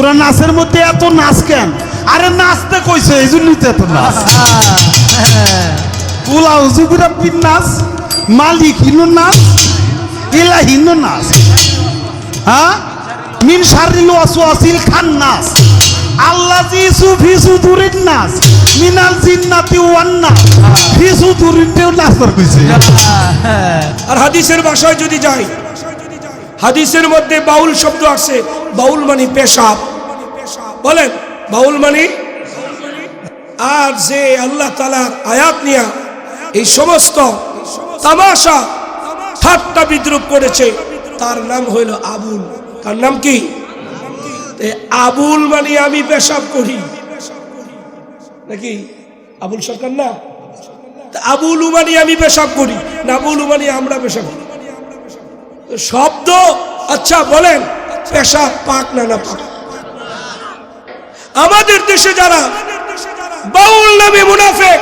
তোরা নাচের মধ্যে এত নাচ কেন? আরে নাচতে কইছে এই জন্যই তো এত নাচ। পিন নাচ মালিক হিনো নাচ এলা হিনো নাচ। হ্যাঁ? মিন সারিল ওয়াসওয়াসিল খান নাচ। আল্লাহ জি সুফি সুদুরিন নাচ মিনাল জিন্নাতি ওয়ান নাচ। ফি সুদুরিনতেও নাচ কইছে। আর হাদিসের ভাষায় যদি যাই হাদিসের মধ্যে বাউল শব্দ আছে, বাউল মানে পেশাব। বলেন, বাউল মানে? আর যে আল্লাহ তালার আয়াত নিয়া এই সমস্ত তামাশা ঠাট্টা বিদ্রুপ করেছে, তার নাম হইল আবুল। তার নাম কি? আবুল মানে আমি পেশাব করি। নাকি? আবুল সরকার না? আবুল উমানি আমি পেশাব করি, না আবুল উমানি আমরা পেশাব করি। শব্দ? আচ্ছা বলেন। পেশাব পাক না না পাক? আমাদের দেশে যারা বাউল নামে মুনাফে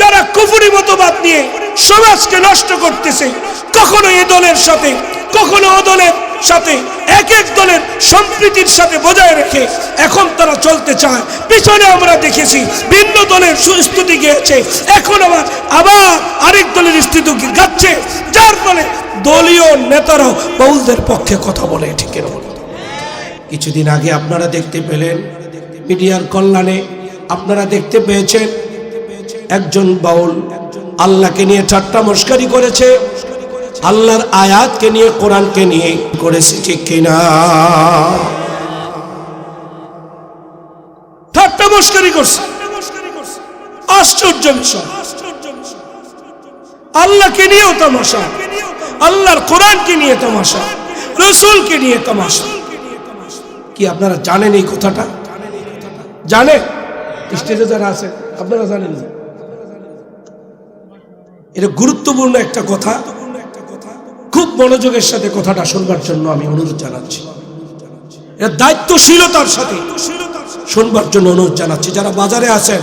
যারা কুফুরি মতবাদ নিয়ে সমাজকে নষ্ট করতেছে, কখনো এ দলের সাথে, কখনো ও দলের সাথে এক এক দলের সম্প্রীতির সাথে বজায় রেখে এখন তারা চলতে চায়। পিছনে আমরা দেখেছি ভিন্ন দলের সুস্তুতি গিয়েছে। এখন আবার আবার আরেক দলের স্তুতি গাচ্ছে। যার ফলে দলীয় নেতারাও বাউলদের পক্ষে কথা বলে, ঠিক কিছুদিন আগে আপনারা দেখতে পেলেন মিডিয়ার কল্যাণে আপনারা দেখতে পেয়েছেন একজন বাউল আল্লাহকে নিয়ে ঠাট্টা মস্কারি করেছে। আল্লাহর আয়াতকে নিয়ে, কোরআনকে নিয়ে করেছে, ঠিক কিনা? ঠাট্টা মস্কারি করছে। আশ্চর্য বিষয়। আল্লাহকে নিয়েও তামাশা। আল্লাহর কোরআনকে নিয়ে তামাশা। রসুলকে নিয়ে তামাশা। কি আপনারা জানেন এই কথাটা? জানেন? স্টেজে যারা আছে, আপনারা জানেন এটা গুরুত্বপূর্ণ একটা কথা। খুব মনোযোগের সাথে কথাটা শুনবার জন্য আমি অনুরোধ জানাচ্ছি। এটা দায়িত্বশীলতার সাথে শুনবার জন্য অনুরোধ জানাচ্ছি। যারা বাজারে আছেন,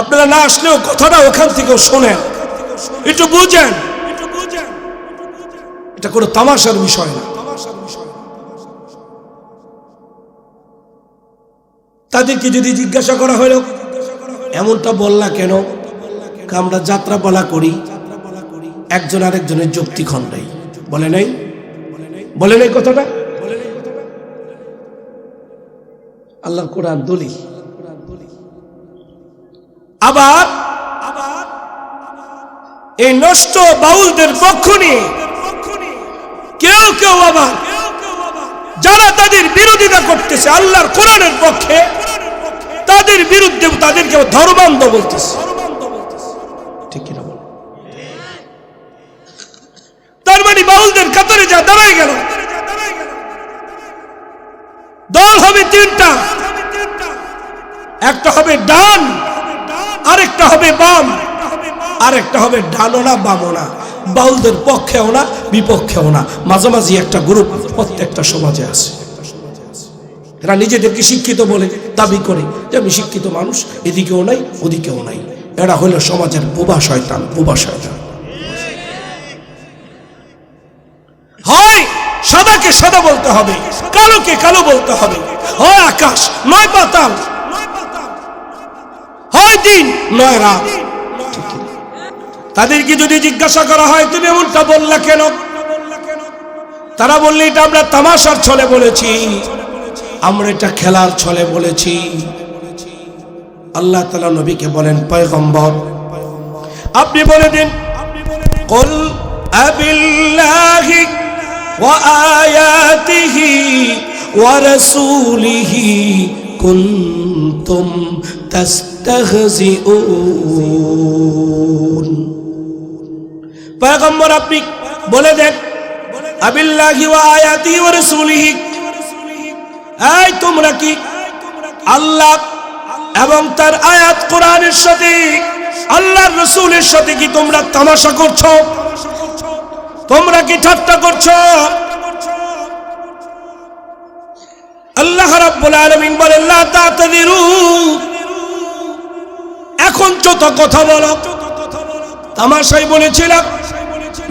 আপনারা না আসলেও কথাটা ওখান থেকেও শোনেন। একটু বুঝেন। এটা কোনো তামাশার বিষয় না। তাদেরকে যদি জিজ্ঞাসা করা হলো, এমনটা বললা কেন? আমরা যাত্রাপালা করি। একজন আরেকজনের যুক্তি খণ্ডাই বলে নাই? বলে নাই কথাটা? আল্লাহর কোরআন দলি আবার এই নষ্ট বাউলদের পক্ষ নিয়ে কেউ কেউ আবার যারা তাদের বিরোধিতা করতেছে আল্লাহর কোরআনের পক্ষে, তাদের বিরুদ্ধে তাদেরকে ধর্মান্ধ বলতেছে ঠিক কিনা বল তার মানে বাউলদের কাতারে যা দাঁড়ায় গেল। দল হবে তিনটা। একটা হবে ডান, আরেকটা হবে বাম, আরেকটা হবে ডানোনা বামনা। বাউলদের পক্ষেও না, বিপক্ষেও না। মাঝামাঝি একটা গ্রুপ প্রত্যেকটা সমাজে আছে। এরা নিজেদেরকে শিক্ষিত বলে দাবি করে যে আমি শিক্ষিত মানুষ, এদিকেও নাই, ওদিকেও নাই। এরা হলো সমাজের বোবা শয়তান বোবা শয়তান হয় সাদাকে সাদা বলতে হবে, কালোকে কালো বলতে হবে। হয় আকাশ, নয় পাতাল। হয় দিন, নয় রাত। তাদেরকে যদি জিজ্ঞাসা করা হয়, তুমি এমনটা বললা কেন? তারা বললে, এটা আমরা তামাশার ছলে বলেছি। আমরা এটা খেলার ছলে বলেছি। আল্লাহ তালা নবীকে বলেন, পয়গম্বর, আপনি বলে দিন, কল আবিল্লাহি ওয়া রাসূলিহি কুনতুম তাস্তাহজিউন পয়গম্বর আপনি বলে দেন আবিল্লাহি ওয়া আয়াতি ওয়া রাসূলিহি এই তোমরা কি আল্লাহ এবং তার আয়াত কোরআনের সাথে, আল্লাহর রসুলের সাথে কি তোমরা তামাশা করছ? তোমরা কি ঠাট্টা করছ? আল্লাহ রাব্বুল আলামিন বলেন, লা তাতাদিরু। এখন যত কথা বলো। তামাশাই বলেছিলাম,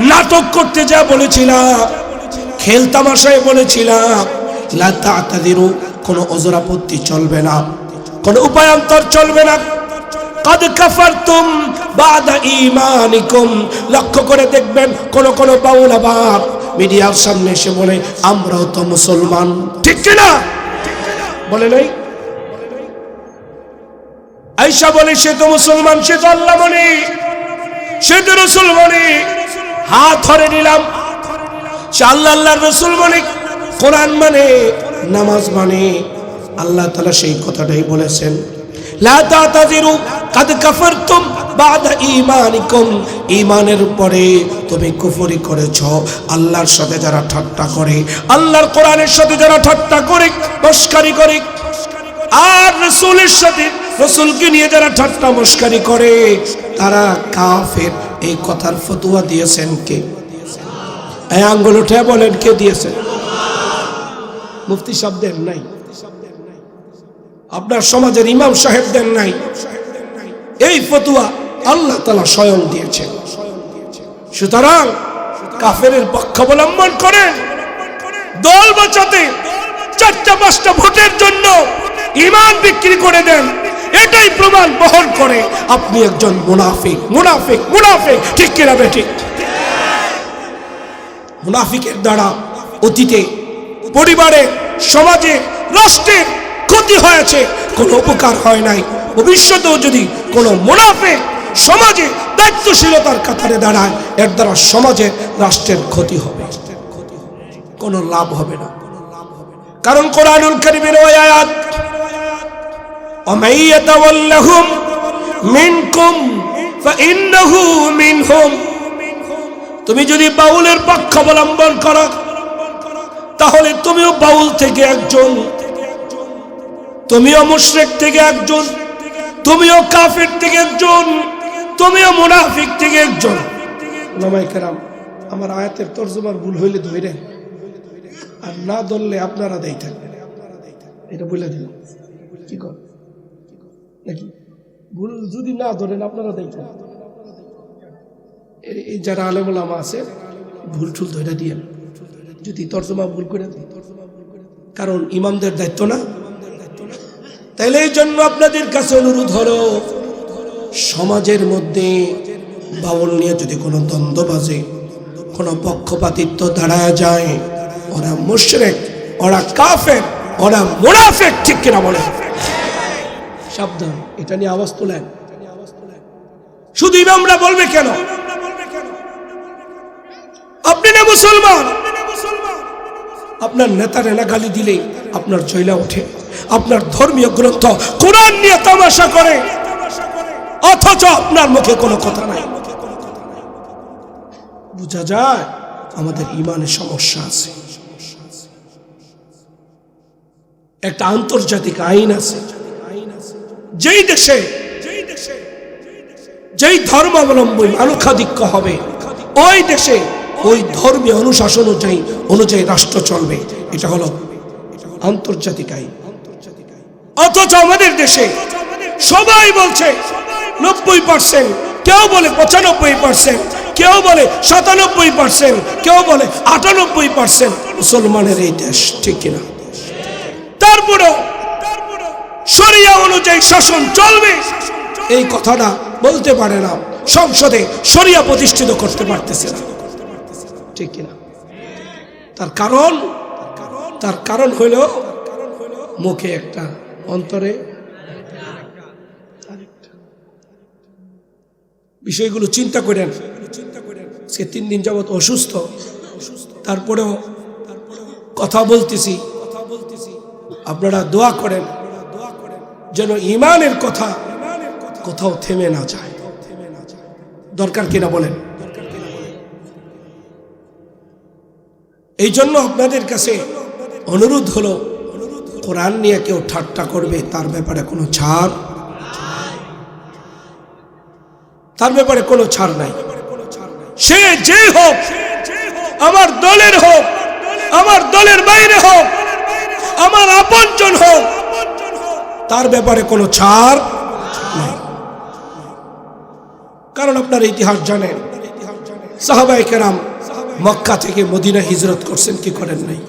নাটক করতে যা বলেছিলাম, খেল তামাশায় বলেছিলাম। লা তা'তাযিরু কোনো ওজর আপত্তি চলবে না, কোনো উপায়ান্তর চলবে না। কদ কাফারতুম বাদা ঈমানিকুম। লক্ষ্য করে দেখবেন কোন কোন বাউল আবার মিডিয়ার সামনে এসে বলে, আমরাও তো মুসলমান। ঠিক কি না বলে নাই? আইসা বলে, সে তো মুসলমান, সে তো আল্লাহ মনে সে তো রসুল মনে হাত ধরে নিলাম। সে আল্লাহ রসুল মানে কোরআন মানে নামাজ মানে। আল্লাহ তালা সেই কথাটাই বলেছেন। লা তাতাজিরু কাদ কাফারতুম বাদা পরে তুমি কুফরি করেছ। আল্লাহর সাথে যারা ঠাট্টা করে, আল্লাহর কোরআনের সাথে যারা ঠাট্টা করে করে। আর সাথে নিয়ে যারা ঠাট্টা মস্কারি করে, তারা কাফের। এই কথার ফতুয়া দিয়েছেন কে? এই আঙ্গুল উঠে বলেন, কে দিয়েছেন মুফতি নাই। আপনার সমাজের ইমাম সাহেবদের নাই। এই ফতুয়া আল্লাহ তালা স্বয়ং দিয়েছেন। সুতরাং কাফের পক্ষ অবলম্বন করেন। দল বাঁচাতে, চারটা পাঁচটা ভোটের জন্য ইমান বিক্রি করে দেন। এটাই প্রমাণ বহন করে আপনি একজন মুনাফিক। মুনাফিক মুনাফিক। ঠিক কিনা বেঠিক? মুনাফিকের দ্বারা অতীতে, পরিবারে, সমাজে রাষ্ট্রের ক্ষতি হয়েছে, কোনো উপকার হয় নাই। ভবিষ্যতেও যদি কোনো মুনাফে সমাজে দায়িত্বশীলতার কাতারে দাঁড়ায়, এর দ্বারা সমাজে রাষ্ট্রের ক্ষতি হবে। কোনো লাভ হবে না। কারণ কোরআনুল করিমের ওই আয়াত অমাইয়াতাওয়াল্লাহুম মিনকুম ফাইন্নাহু মিনহুম। তুমি যদি বাউলের পক্ষ অবলম্বন করো, তাহলে তুমিও বাউল থেকে একজন তুমিও মুশরিক থেকে একজন, তুমিও কাফের থেকে একজন, তুমিও মুনাফিক থেকে একজন। ওলামায়ে কেরাম, আমার আয়াতের তর্জমার ভুল হইলে ধরে আর না ধরলে আপনারা দেই থাকবেন এটা বলে দিলাম। কি নাকি? ভুল যদি না ধরেন, আপনারা দেই থাকবেন এই- যারা আলেমুলামা আছে, ভুল টুল ধরে দিয়ে যদি তর্জমা ভুল করে দেয় কারণ ইমামদের দায়িত্ব না। তাইলে এই জন্য আপনাদের কাছে অনুরোধ হলো, সমাজের মধ্যে বাউল নিয়ে যদি কোনো দ্বন্দ্ব বাজে, কোনো পক্ষপাতিত্ব দাঁড়ায় যায়, ওরা মুশরেক, ওরা কাফের, ওরা মুনাফেক, ঠিক কিনা বলে সাবধান, এটা নিয়ে আওয়াজ তোলেন। শুধু ইমামরা বলবে কেন? আপনি না মুসলমান? আপনার নেতার এনা গালি দিলেই আপনার জয়লা ওঠে। আপনার ধর্মীয় গ্রন্থ কোরআন নিয়ে তামাশা করে। অথচ আপনার মুখে কোনো কথা নাই। বোঝা যায় আমাদের ইমানের সমস্যা আছে। একটা আন্তর্জাতিক আইন আছে। যেই দেশে, যেই ধর্মাবলম্বী মানুষাধিক্য হবে, ওই দেশে ওই ধর্মীয় অনুশাসন অনুযায়ী অনুযায়ী রাষ্ট্র চলবে। এটা হলো আন্তর্জাতিক আইন। অথচ আমাদের দেশে সবাই বলছে নব্বই পার্সেন্ট কেউ বলে পঁচানব্বই পার্সেন্ট কেউ বলে সাতানব্বই পার্সেন্ট কেউ বলে আটানব্বই পার্সেন্ট মুসলমানের এই দেশ ঠিক কিনা? তারপরেও শরিয়া অনুযায়ী শাসন চলবে, এই কথাটা বলতে পারে না। সংসদে শরিয়া প্রতিষ্ঠিত করতে পারতেছে না। ঠিক কিনা? তার কারণ তার কারণ হইল মুখে একটা অন্তরে। বিষয়গুলো চিন্তা করেন। সে তিন দিন যাবৎ অসুস্থ। তারপরেও কথা বলতেছি। আপনারা দোয়া করেন যেন ইমানের কথা কোথাও থেমে না যায়। দরকার কিনা বলেন? এই জন্য আপনাদের কাছে অনুরোধ হলো কোরআন নিয়ে কেউ ঠাট্টা করবে, তার ব্যাপারে কোনো ছাড়? তার ব্যাপারে কোনো ছাড় নাই। সে যে হোক, আমার দলের হোক, আমার দলের বাইরে হোক, আমার আপনজন হোক, তার ব্যাপারে কোনো ছাড় নাই। কারণ আপনার ইতিহাস জানেন সাহাবাই কেরাম মক্কা থেকে মদিনা হিজরত করছেন, কি করেন নাই?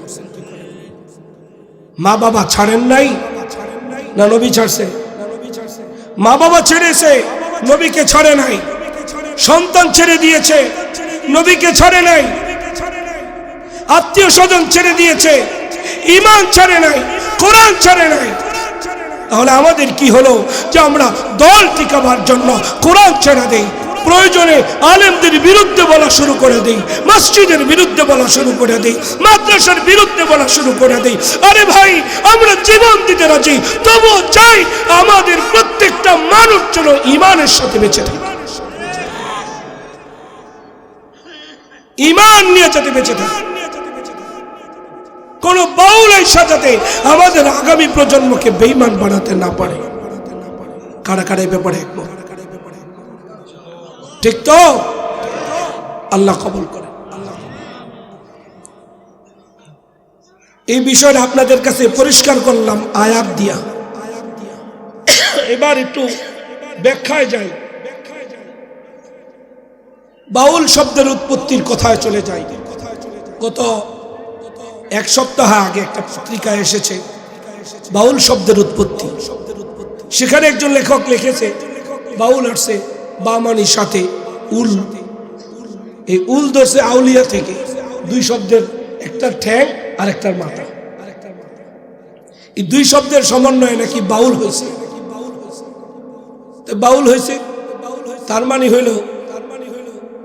মা বাবা ছাড়েন নাই? না নবী ছাড়ছে। মা বাবা ছেড়েছে, নবীকে ছাড়ে নাই। সন্তান ছেড়ে দিয়েছে, নবীকে ছাড়ে নাই। আত্মীয় স্বজন ছেড়ে দিয়েছে ইমান ছাড়ে নাই, কোরআন ছাড়ে নাই। তাহলে আমাদের কি হলো? যে আমরা দল টিকাবার জন্য কোরআন ছেড়ে দেই। প্রয়োজনে আলেমদের বিরুদ্ধে বলা শুরু করে দেই, মসজিদের বিরুদ্ধে বলা শুরু করে দেই, মাদ্রাসার বিরুদ্ধে বলা শুরু করে দেই। আরে ভাই, আমরা জীবন দিতে রাজি, তবুও চাই আমাদের প্রত্যেকটা মানুষ যেন ইমানের সাথে বেঁচে থাকে। ইমান নিয়ে যাতে বেঁচে থাকে। কোন বাউল এই সাজাতে আমাদের আগামী প্রজন্মকে বেইমান বানাতে না পারে। কারা কারা ব্যাপারে একমত? ঠিক তো? আল্লাহ কবল করে এই বিষয়টা আপনাদের কাছে পরিষ্কার করলাম, আয়াত দিয়া। এবার একটু ব্যাখ্যায় যাই। বাউল শব্দের উৎপত্তির কথায় চলে যাই। গত এক সপ্তাহ আগে একটা পত্রিকায় এসেছে, বাউল শব্দের উৎপত্তি। সেখানে একজন লেখক লিখেছে, বাউল আসছে বামানির সাথে উল। এই উল ধরছে আউলিয়া থেকে। দুই শব্দের একটা ঠ্যাং আর একটার মাথা। এই দুই শব্দের সমন্বয়ে নাকি বাউল হয়েছে। বাউল হয়েছে, তার মানে হইল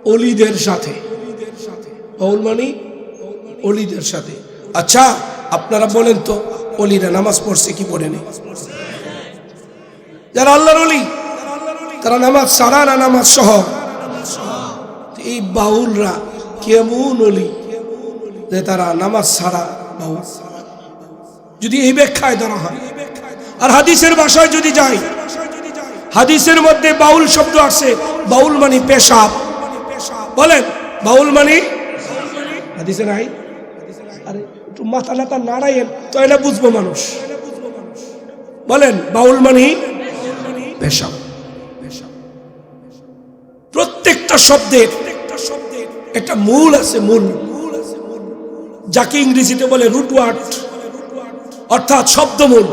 অলিদের সাথে। বাউল মানে অলিদের সাথে। আচ্ছা আপনারা বলেন তো, অলিরা নামাজ পড়ছে কি পড়েনি যারা আল্লাহর অলি তারা নামাজ সারা না নামাজ সহ? এই বাউলরা কেমন অলি যে তারা নামাজ সারা বাউল? যদি এই ব্যাখ্যায় ধরা হয়। আর হাদিসের ভাষায় যদি যাই, হাদিসের মধ্যে বাউল শব্দ আছে, বাউল মানে পেশাব। বলেন, বাউল মানে হাদিসে নাই? আরে, একটু মাথা নাতা নাড়াইয়েন তো এটা বুঝব মানুষ। বলেন, বাউল মানে পেশাব। প্রত্যেকটা শব্দের একটা মূল আছে, মূল। যাকে ইংরেজিতে বলে রুট ওয়ার্ড অর্থাৎ শব্দমূল।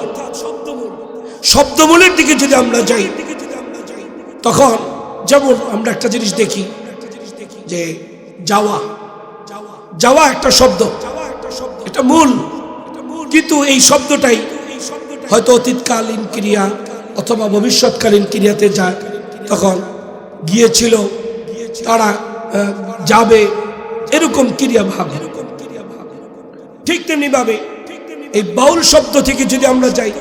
শব্দমূলের দিকে যদি আমরা যাই, তখন যেমন আমরা একটা জিনিস দেখি যে যাওয়া যাওয়া একটা শব্দ, এটা মূল। কিন্তু এই শব্দটাই হয়তো অতীতকালীন ক্রিয়া অথবা ভবিষ্যৎকালীন ক্রিয়াতে যায়, তখন গিয়েছিল, তারা যাবে, এরকম ক্রিয়া ভাব। ঠিক তেমনি ভাবে এই বাউল শব্দ থেকে যদি আমরা যাই,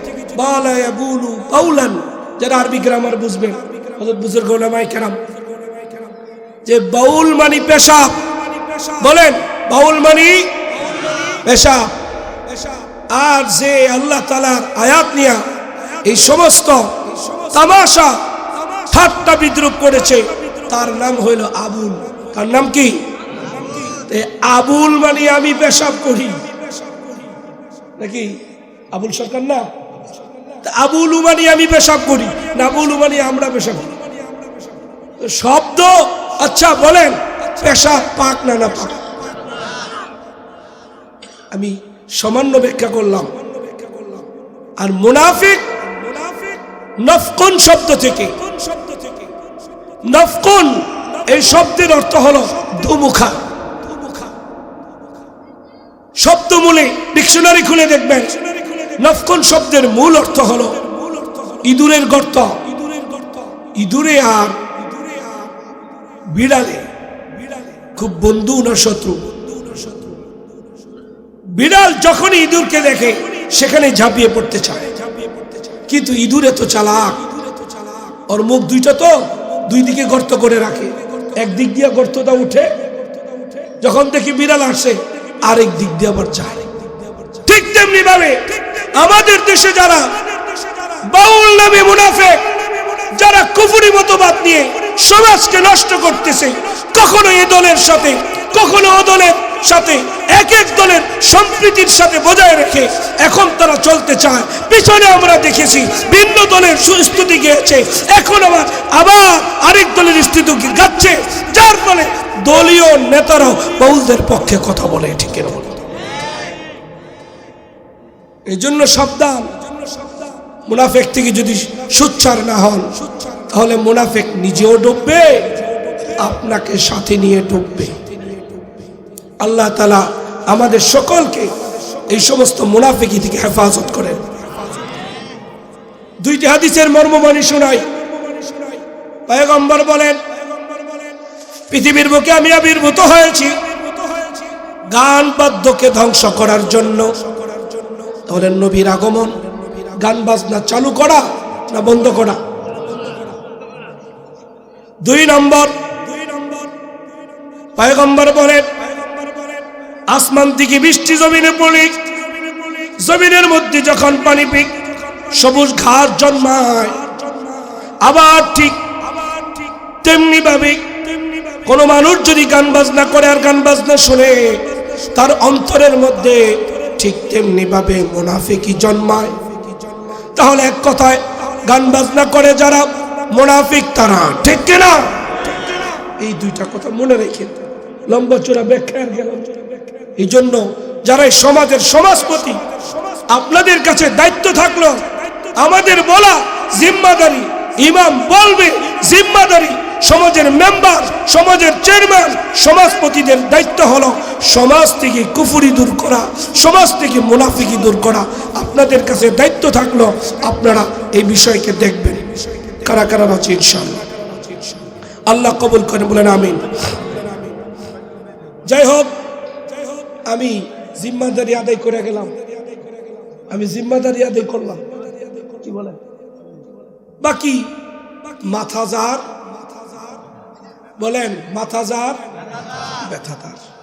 বুলু বাউলান যারা আরবি গ্রামার বুঝবেন বুজুর্গ ওলামায়ে কেরাম, যে বাউল মানি পেশাব। বলেন, বাউল মানি পেশাব। আর যে আল্লাহ তালার আয়াত নিয়া এই সমস্ত তামাশা ঠাট্টা বিদ্রুপ করেছে। তার নাম হইল আবুল। তার নাম কি? আবুল মানে আমি পেশাব করি। নাকি? আবুল সরকার না? আবুল উমানি আমি পেশাব করি। না, আবুল উমানি আমরা পেশাব করি। শব্দ? আচ্ছা বলেন। পেশাব পাক না না পাক? আমি সামান্য ব্যাখ্যা করলাম। আর মুনাফিক নফকুন শব্দ থেকে। নফকুন এই শব্দের অর্থ হলো দুমুখা শব্দমূলে ডিকশনারি খুলে দেখবেন নফকুন শব্দের মূল অর্থ হলো ইঁদুরের গর্ত। ইঁদুরে আর বিড়ালে। খুব বন্ধু না শত্রু? বিড়াল যখন ইঁদুরকে দেখে, সেখানে ঝাঁপিয়ে পড়তে চায়। কিন্তু ইঁদুরে তো চালাক। ওর মুখ দুইটা তো দুই দিকে গর্ত করে রাখে। একদিক দিয়ে গর্তটা উঠে, যখন দেখি বিড়াল আসে, আরেক দিক দিয়ে আবার যায়। ঠিক তেমনি ভাবে আমাদের দেশে যারা বাউল নামে মুনাফে যারা কুফুরি মতবাদ নিয়ে সমাজকে নষ্ট করতেছে, কখনো এ দলের সাথে, কখনো ও দলের সাথে এক এক দলের সম্প্রীতির সাথে বজায় রেখে এখন তারা চলতে চায়। পিছনে আমরা দেখেছি ভিন্ন দলের সুস্তুতি গিয়েছে। এখন আবার আবার আরেক দলের স্থিতি গাচ্ছে। যার ফলে দলীয় নেতারাও বাউলদের পক্ষে কথা বলে, ঠিক বলে এই জন্য সাবধান। মুনাফেক থেকে যদি সুচ্ছার না হন, তাহলে মুনাফেক নিজেও ডুববে, আপনাকে সাথে নিয়ে ডুববে। আল্লাহ তালা আমাদের সকলকে এই সমস্ত মুনাফেকি থেকে হেফাজত করেন। দুইটি হাদিসের মর্মবাণী শোনাই। বলেন, পৃথিবীর বুকে আমি আবির্ভূত হয়েছি। গান বাদ্যকে ধ্বংস করার জন্য। তাহলে নবীর আগমন, গান বাজনা চালু করা না বন্ধ করা? দুই নম্বর দুই নম্বর, পয়গম্বর বলেন আসমান থেকে বৃষ্টি জমিনে পড়ে। জমিনের মধ্যে যখন পানি পিক, সবুজ ঘাস জন্মায়। আবার ঠিক তেমনি ভাবে কোন মানুষ যদি গান বাজনা করে আর গান বাজনা শুনে, তার অন্তরের মধ্যে ঠিক তেমনি ভাবে মোনাফিকি জন্মায়। তাহলে এক কথায়, গান বাজনা করে যারা মোনাফিক তারা, ঠিক কিনা? এই দুইটা কথা মনে রেখে লম্বা চূড়া ব্যাখ্যা গেলাম। এই জন্য যারা সমাজের সমাজপতি, আপনাদের কাছে দায়িত্ব থাকল, আমাদের বলা জিম্মাদারি, ইমাম বলবে জিম্মাদারি, সমাজের মেম্বার সমাজের চেয়ারম্যান সমাজপতিদের দায়িত্ব হলো সমাজ থেকে কুফুরি দূর করা, সমাজ থেকে মুনাফিকি দূর করা। আপনাদের কাছে দায়িত্ব থাকল, আপনারা এই বিষয়কে দেখবেন। কারা কারা আছে ইনশাল্লাহ আল্লাহ কবুল করে বলেন, আমিন। যাই হোক আমি জিম্মাদারি আদায় করে গেলাম। আমি জিম্মাদারি আদায় করলাম। কি বলে? বাকি মাথা যার, বলেন, মাথা যার, ব্যথা তার।